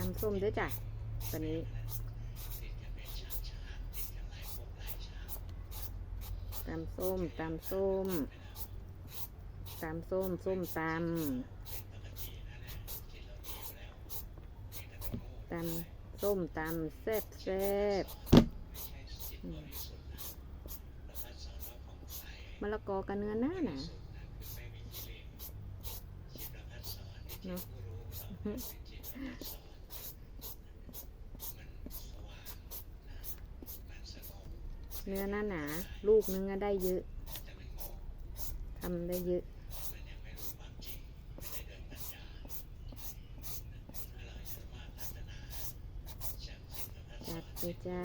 ตำส้มด้วยจ้ะตอนนี้ตำส้มตำส้มตำส้มส้มตำตำส้มตำแซ่บแซ่บมะละกอกับเนื้อหน้าหนาเนาะ เนื้อหนาหนา ลูกนึงก็ได้เยอะทำได้เยอะ จัดไปจ้า